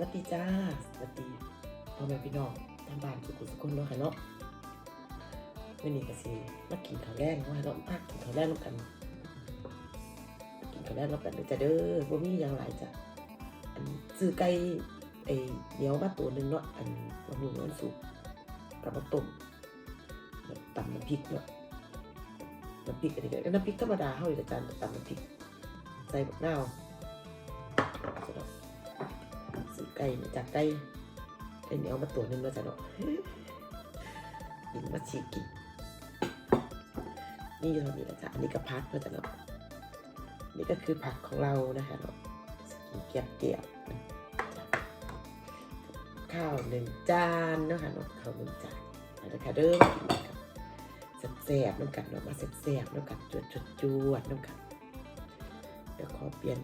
วัสดีจ้า สวัสดีพ่อแม่พี่น้องทางบ้านสุขุมสุขคนเนาะค่ะเนาะวันนี้ก็สิมากินข้าวแรงเนาะค่ะเนาะมากินข้าวแรงแล้วกัน กินข้าวแรงแล้วกันเด้อจ้าเด้อบ่มีอย่างหลายจ้ะอันซื้อไก่ไอ้เหนียวมาตัวหนึงเนาะอันบะหมี่น้ำสุกกับมาต้มตำน้ำพริกเนาะน้ำพริกอันนี้ก็น้ำพริกธรรมดาเฮานี่แหละจ้ะตำน้ำพริกใส่บักนาว ไก่มาจากไก่ไก่เหนียวมาตัวนึงมาจากเนาะกินมาฉีกกินนี่อยู่เท่านี้แหละจ้ะอันนี้ก็พักมาจากเนาะนี่ก็คือผักของเรานะคะเนาะเกียบเกียบข้าวหนึ่งจานเนาะคะเนาะข้าวหนึ่งจานเอาละค่ะเด้อมากินกันแซ่บๆน้ำกันเนาะมาแซ่บๆน้ำกันจวดจวดจวดๆน้ำกันเดี๋ยวขอเปลี่ยน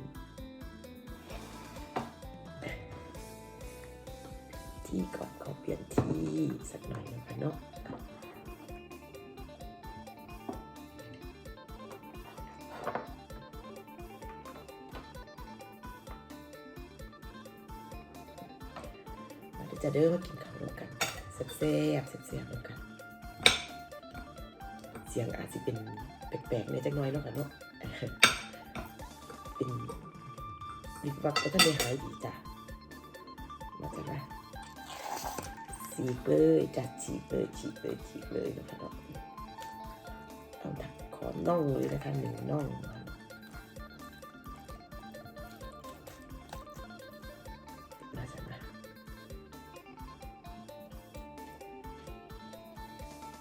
ที่ก่อนขอเปลี่ยนที่สักหน่อยนะคะเนาะเดี๋ยวจะเดินมากินข้าวร่วมกันแซ่บๆแซ่บๆร่วมกัน เสียงอาจจะเป็นแปลกๆในจักหน้อยเนาะค่ะเนาะเป็นวิบวับก็ท่านได้หายดีจ้ะ ฉีกเลย จัดฉีกเลยฉีกเลยฉีกเลยนะคะเนาะเอาถักขอน่องเลยนะคะหนึ่งน่องนะะมาจากไหน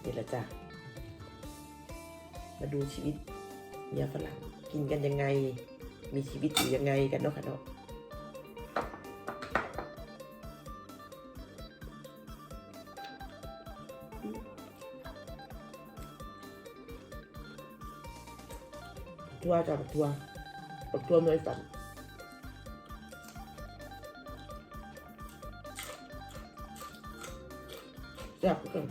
นี่แหละจ้ะมาดูชีวิตเมียฝรั่งกินกันยังไง มีชีวิตอยู่ยังไงกันเนาะค่ะเนาะ ทัวจากบักทัวร์บักทัวร์เมยสันแซ่บทุกคน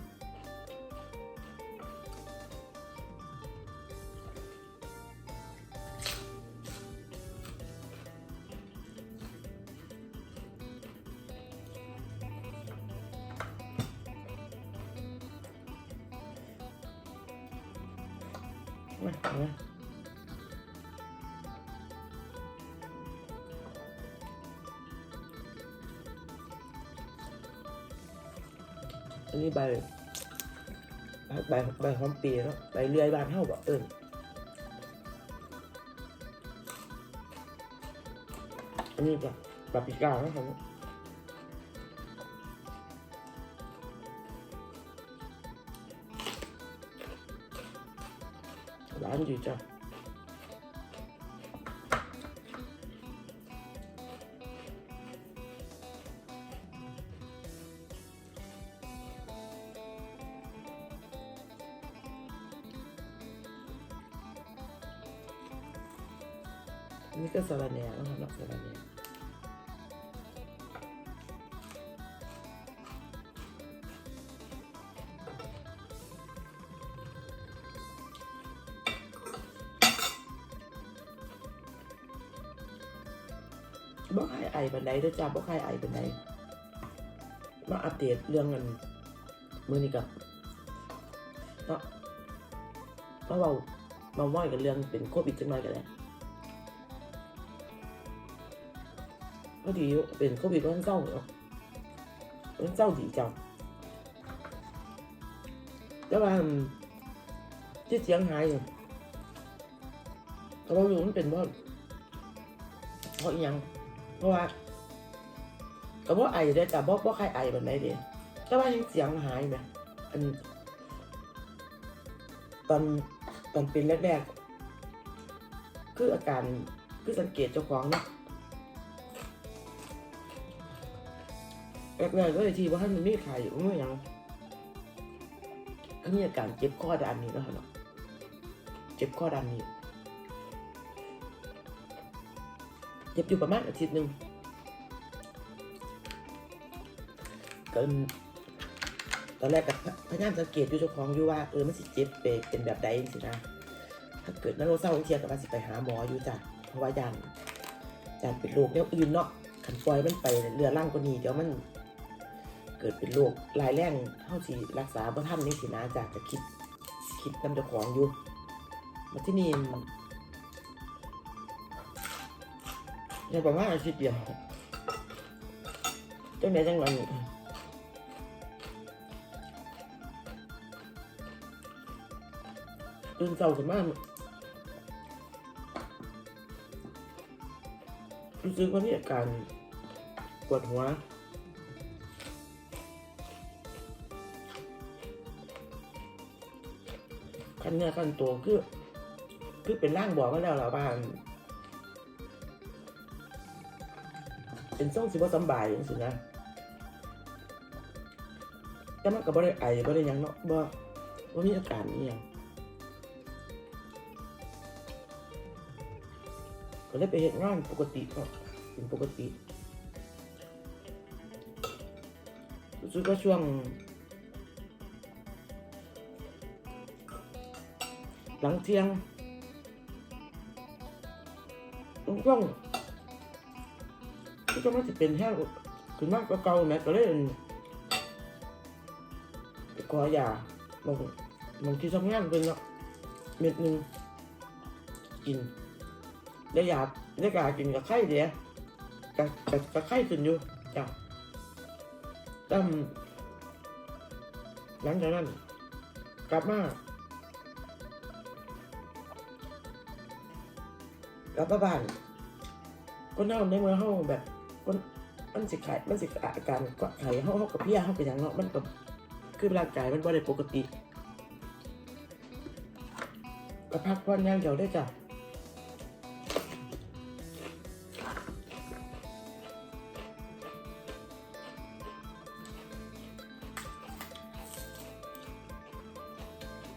มาเอามา นี้ใบใบใบหอมปีเนาะใบเลื่อยบานเท่าบ่เอิญอันนี้ก็ปาปิก้านะครับหวานดีจ้ะ ไอบันไดเด้วยจ้าบ่ใครไอบันไดมาอัปเดตเรื่องกันมือนี้กับเนาะมาเบามาว่อยกันเรื่องเป็นโควิดจังหน่อยกันแหละพอดีเป็นโควิดวันเศร้าเนาะวันเศร้าดีจังแต่ว่าที่เสียงหายอยู่ก็ว่ารู้มันเป็นเพราะเพราะยัง ราะว่าก็ว่าไอได้แต่บอกว่ใครไอแบบไหนเดียแต่ว่ายังเสียงหายไหมอันตอนตอนเป็นแรกๆ คืออาการคือสังเกตเจ้าของเนาะแรกๆก็เลยทีว่าท่านมันไม่อยู่ไม่ยังก็มีอาการเจ็บข้อดันนี้แล้วเนาะเจ็บข้อดันนี้ เจ็บอยู่ประมาณอาทิตย์หนึ่งก็ตอนแรกก็พยายามสังเกตอยู่เจ้าของอยู่ว่าเออมันสิเจ็บไปเป็นแบบใดสินะถ้าเกิดนั่นเราเศร้าเทียกับว่าสิไปหาหมออยู่จ้ะเพราะว่ายานยานเป็นโรคแนวอื่นเนาะขันปล่อยมันไปเรือล่างกว่านี้เดี๋ยวมัน เกิดเป็นโรครายแรงเท่าที่รักษาบ่ทันนี่สินะจากจะคิดคิดนำเจ้าของอยู่มาที่นี่ ยังประมาณอาทิตย์เดียวจังไหนจังหวะนี้ตื่นเช้าขึ้นมารู้สึกว่ามีอาการปวดหัวขั้นเนื้อขั้นตัวคือ คือเป็นร่างบอกมาแล้วล่ะว่า เป็นส่งสิบ่สบายจังซี่นะแต่มันก็บ่ได้ไอบ่ได้ยังเนาะบ่บ่มีอาการอีหยังก็เลยไปเฮ็ดงานปกติเนาะเป็นปกติรู้สึกว่าช่วง หลังเที่ยงต้อง ต้องที่จะมาจะเป็นแห้งขึ้นมากกว่าเก่าแม่ก็เลยไปขอยาบางบางที่ทำงานเป็นเนาะเม็ดหนึ่งกินได้ยาได้กากินกับไข้เดียกับกับกับไข้ขึ้นอยู่จ้ะตั้มหลังจากนั้นกลับมากลับมาบ้านก็นอนในเมื่อห้องแบบ มันมันสิขายมันสิอาการก็ไข่ห้องกับเพี้ยห้องไปอย่างเนาะมันก็คือร่างกายมันบ่ได้ปกติก็พักผ่อนอย่างเดียวได้จ้ะ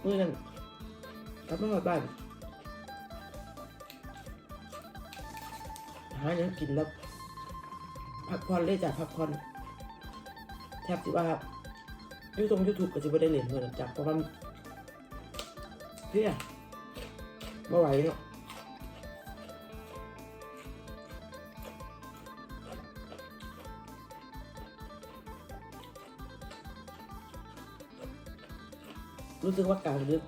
เมื่อนั้นกลับมาบ้าน หาหยังกินแล้ว พักผ่อนเลยจ้ะพักผ่อนแทบสิว่ายูทงยูทูบก็จะไม่ได้เล่นเหมือนจ้ะเพราะว่าเพี่ยไม่ไหวเนาะรู้สึกว่าการลึก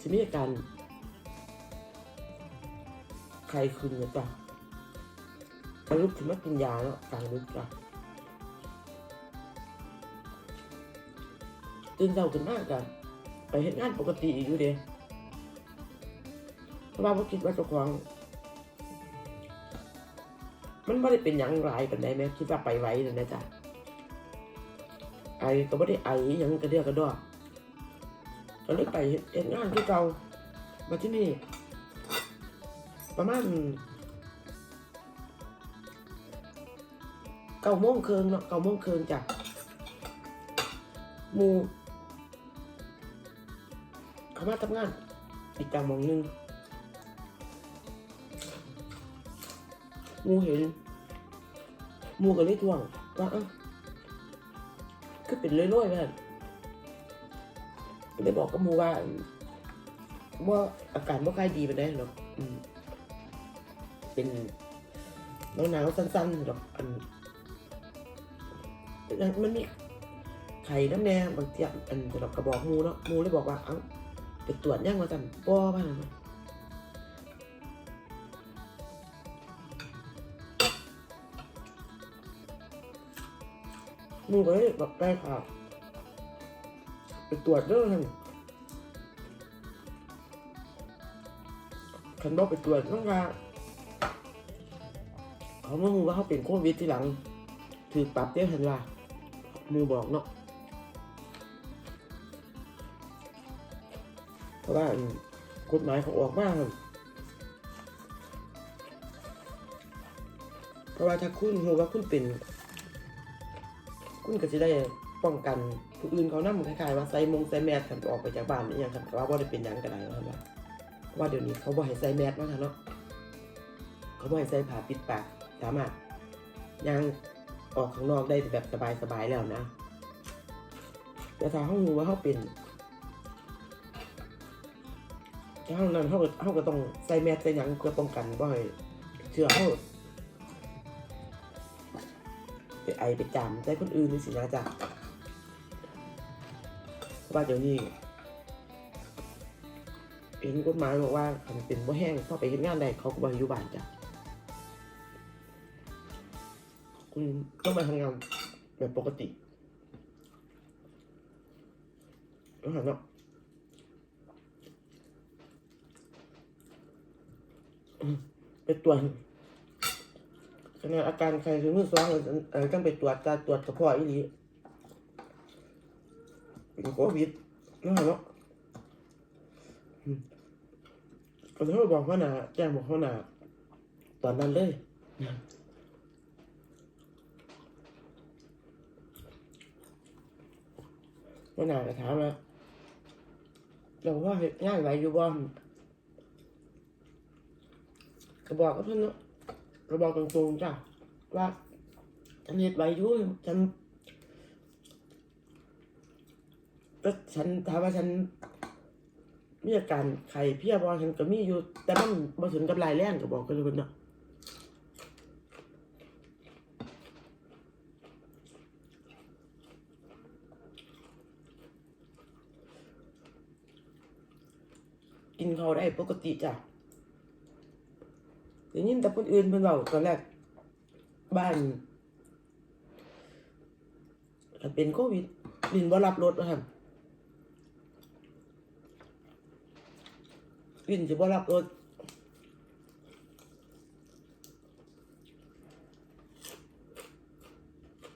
จะมีอาการใครคืนเนี่ยจ้ะ ระลุกถึงมากินยาแล้วกลางลึกจ้ะตื่นเช้าขึ้นมากกันไปเห็นงานปกติอยู่เด้เพราะว่าพ่คิดว่าเจ้าของมันไม่ได้เป็นหยังไรปานใดแม่คิดว่าไปไหวเลยนะจ๊ะไอก็ไม่ได้ไอยังกระเดียกกระดอกก็เลยไปเห็นงานที่เก่ามาที่นี่ประมาณ เก้าโมงเคืองเนาะเก้าโมงเคืองจ้ะหมูเขามาทำงาน อีกจังมองหนึงหมูเห็นหมูก็เลยทวงว่าเอ้าคือเป็นเรื่อยๆแบบก็เลยบอกกับหมูว่าว่าอาการไม่ค่อยดีไปได้หรอกเป็นหนาวๆสั้นๆหรอกอัน มันมีไข่น้ำแดงบางทีอันสำหรับกระบอกมูเนาะมูเลยบอกว่าเอ้าไปตรวจย่างมาสั่นป้อบ้างมูก็เลยบอกได้ค่ะไปตรวจเรื่องนั้นคันบอกไปตรวจต้องว่าเขามาหูว่าเขาเป็นโควิดที่หลัง ถือปรับเตี้ยเห็นล่ะ มือบอกเนาะเพราะว่ากฎหมายเขาออกมาครับเพราะว่าถ้าคุณรู้ว่าคุณเป็น คุณก็จะได้ป้องกันผู้อื่นเขานั่งคล้ายๆว่าใส่มงใส่แมสกันออกไปจากบ้านนี่ยังครับว่าบ่ได้เป็นยังก็ได้ว่าว่าเพราะว่าเดี๋ยวนี้เขาบ่ให้ใส่แมสแล้วค่ะเนาะเขาบ่ให้ใส่ผ้าปิดปากสามารถย่าง ออกข้างนอกได้แบบสบายๆแล้วนะแต่ถ้าเขารู้ว่าเขาเป็นถ้าเขานั้นเขาก็เขาก็ต้องใส่แมสใส่หยังเพื่อป้องกันบ่ให้เชื่อเขาไปไอไปจามใจคนอื่นนี่สินะจ๊ะเพราะว่าเดี๋ยวนี้เห็นกฎหมายบอกว่าคันเป็นบ่แห้งเข้าไปเฮ็ดงานใดเขาก็บ่ให้อยู่บ้านจ้ะ คุณต้องมาทำงานแบบปกติแล้วหันเนาะไปตรวจขณะอาการใครคือมือสว่างเออต้องไปตรวจตาตรวจกระเพาะอีหลีเป็นโควิดแล้วหันเนาะก็เลยบอกว่าหน่ะแจ้งบอกว่าหน่ะตอนนั้นเลย ว่าหนาก็ถามว่าเราว่าเฮ็ดงานไหวอยู่บ่ก็บอกกับเพิ่นเนาะก็บอกตรงๆจ้ะว่าฉันเฮ็ดไหวอยู่ฉันก็ฉันถามว่าฉันมีอาการไข้เพลียบ่ฉันก็มีอยู่ แต่มันบ่ถึงกับรายแรงก็บอกกันเลยเนาะ กิน เขาได้ปกติจ้ะเดี๋ยวนี้แต่คนอื่นเพิ่นเว้าตอนแรกบ้านถ้าเป็นโควิดลินบ่รับรถว่าซั่นลินสิบ่รับรถ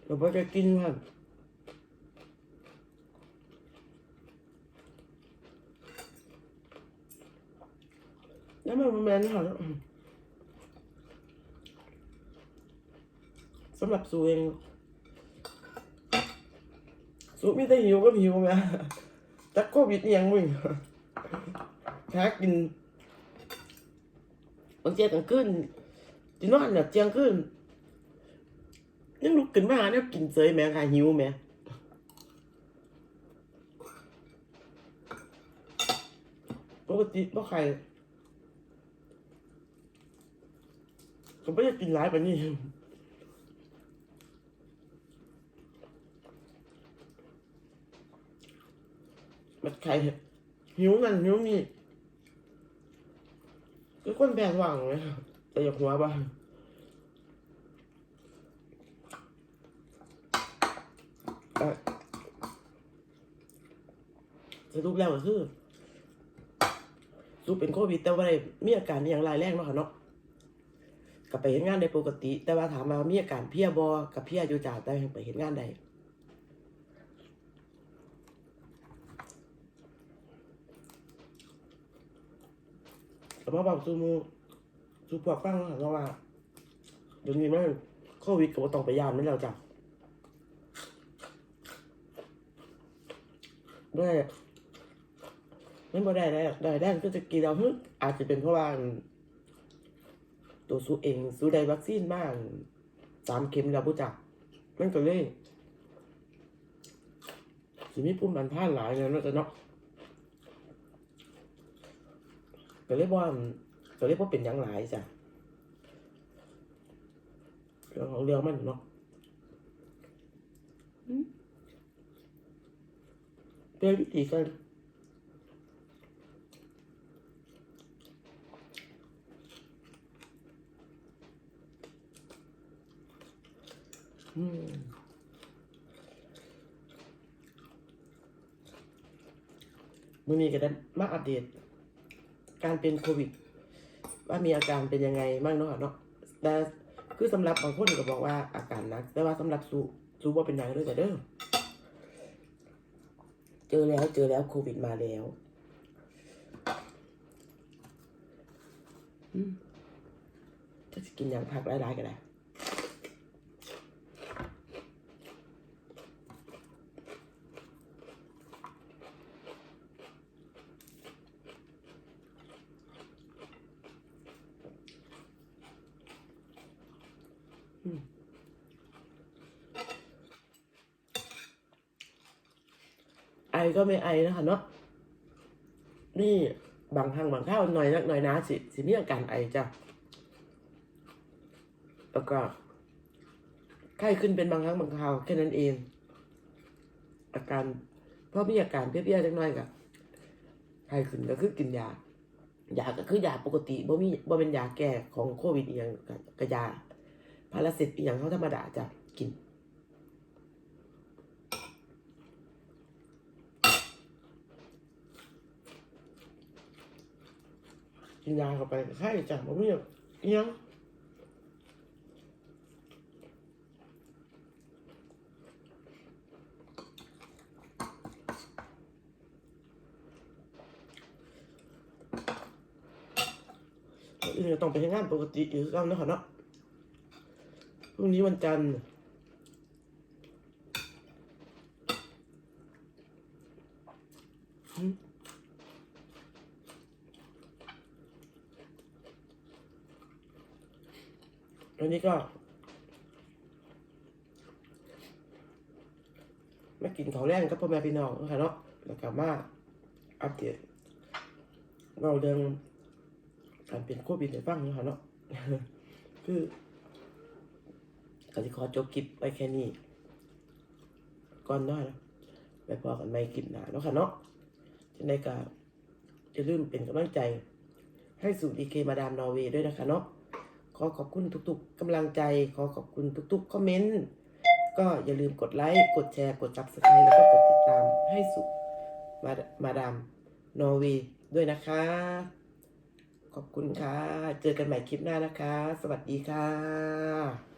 เราบ่ได้กินว่าซั่นแล้วมันบ่ แม่นค่ะสำหรับสูเองสูมีแต่หิวก็หิวแม่จักโควิดยังมึงหากินบางเจียกลางคืนที่นอนเนี่ยเจียงคืนยังลุกขึ้นมาเนี่ยกินเสยแม่ค่ะหิวแม่ปกติบ่ใคร ก็ไม่ได้กินหลายแบบนี้มันใครหิวนั่นหิวนี่ก็คนแบนหวังเลยแต่อย่าหัวบ้างเอ่อสรุปแล้วก็คือสูเป็นโควิดแต่ว่าได้มีอาการอย่างรายแรงเนาะค่ะเนาะ ก็ไปเห็นงานได้ปกติ แต่ว่าถามมามีอาการเพียบอกับเพียอยู่จ่าแต่ยังไปเห็นงานได้แต่ว่าแบบซูมูซูพวกฟังเนาว่าเดี๋ยวนี้มันโควิดก็บ่ต้องไปยามนั่นแล้วจ้ะด้วยไม่บ่ได้ได้ได้ได้ก็จะกินเราฮ้ยอาจจะเป็นเพราะว่า ตัวซูเองซูได้วัคซีนบ้างสามเข็มแล้วผู้จักมันก็เลยสิมีภูมิต้านทานหลายเลยเนาะจ้ะเนาะก็เรียกว่าก็เรียกว่าเป็นหยังหลายจ้ะเรื่องของเรื่องมันเนาะอืมเป็นวิธีกันอื มมันมีกันมาอัปเดต การเป็นโควิด ว่ามีอาการเป็นยังไงบ้างเนาะเนาะแต่คือสำหรับบางคนก็บอกว่าอาการหนัก แต่ว่าสำหรับสูสูว่าเป็นยังด้วยแต่เด้อเจอแล้วเจอแล้วโควิดมาแล้วจะกินอย่างผักหลายๆก็ได้ไอ ก็ไม่ไอนะคะเนาะนี่บางครั้งบางข้าวหน่อยนักหน่อยนะสิสิมีอาการไอจ้ะแล้วก็ไข้ขึ้นเป็นบางครั้งบางคราวแค่นั้นเอง อาการเพราะมีอาการเปรี้ยวๆจังหน่อยกับไข้ขึ้นก็คือกินยายาก็คือยาปกติบ่มีบ่เป็นยาแก้ของโควิดอีหยังก็ก็ยาพาราเซตอีหยังเขาธรรมดาจะกิน กินยาเข้าไปไข้จ้ะบ่มีอียังอื่นก็ต้องไปทำงานปกติอยู่แล้วนะครับเนาะพรุ่งนี้วันจันทร์หืม วันนี้ก็ มากินข้าวแรงกับพ่อแม่พี่น้องนะคะเนาะแล้วก็มาอัปเดตเราเรื่องการเป็นโควิดในฟังเนาะเนาะคือก็จะขอจบคลิปไว้แค่นี้ ก่อนเนานะไปพอกันไม่คลิปหนาเนาะค่ะเนาะจังไดก็อย่าลืมเป็นกำลังใจ ให้สู่ดีเคมาดามนอร์เวย์ด้วยนะคะเนาะ ขอขอบคุณทุกๆกำลังใจ ขอขอบคุณทุกๆคอมเมนต์ ก็อย่าลืมกดไลค์ กดแชร์ กดซับสไครต์แล้วก็กดติดตามให้สุมามาดามนอร์เวย์ด้วยนะคะ ขอบคุณค่ะ เจอกันใหม่คลิปหน้านะคะ สวัสดีค่ะ